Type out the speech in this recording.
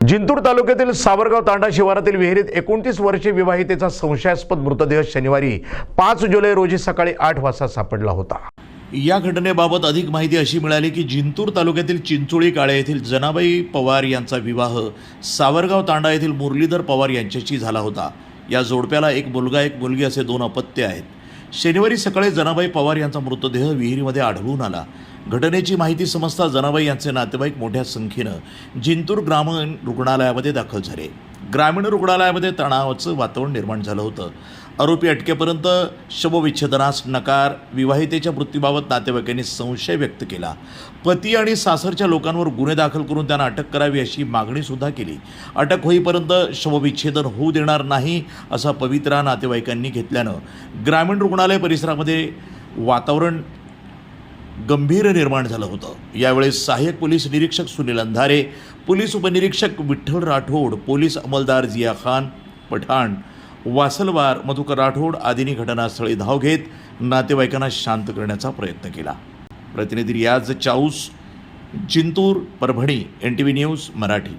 जिंतूर तालुक्यातील सावरगाव तांडा शिवारातील विहिरीत एकोणतीस वर्षे विवाहितेचा संशयास्पद मृतदेह शनिवारी पाच जुलै रोजी सकाळी आठ वाजता सापडला होता. या घटनेबाबत अधिक माहिती अशी मिळाली की जिंतूर तालुक्यातील चिंचोळी काळे येथील जनाबाई पवार यांचा विवाह सावरगाव तांडा येथील मुरलीधर पवार यांच्याशी झाला होता. या जोडप्याला एक मुलगा एक मुलगी असे दोन अपत्य आहेत. शनिवारी सकाळी जनाबाई पवार यांचा मृतदेह विहिरीमध्ये आढळून आला. घटनेची माहिती समजता जनाबाई यांचे नातेवाईक मोठ्या संख्येनं जिंतूर ग्रामीण रुग्णालयामध्ये दाखल झाले. ग्रामीण रुग्णालयामध्ये तणावाचं वातावरण निर्माण झालं होतं. आरोपी अटकेपर्यंत शवविच्छेदनास नकार विवाहितेच्या मृत्यूबाबत नातेवाईकांनी संशय व्यक्त केला. पती आणि सासरच्या लोकांवर गुन्हे दाखल करून त्यांना अटक करावी अशी मागणीसुद्धा केली. अटक होईपर्यंत शवविच्छेदन होऊ देणार नाही असा पवित्रा नातेवाईकांनी घेतल्यानं ग्रामीण रुग्णालय परिसरामध्ये वातावरण गंभीर निर्माण झालं होतं. यावेळी सहाय्यक पोलीस निरीक्षक सुनील अंधारे पोलीस उपनिरीक्षक विठ्ठल राठोड पोलीस अंमलदार जिया खान पठाण वासलवार मधुकर राठोड आदींनी घटनास्थळी धाव घेत नातेवाईकांना शांत करण्याचा प्रयत्न केला. प्रतिनिधी Riyaz Chaus Jintur Parbhani N T V news Marathi.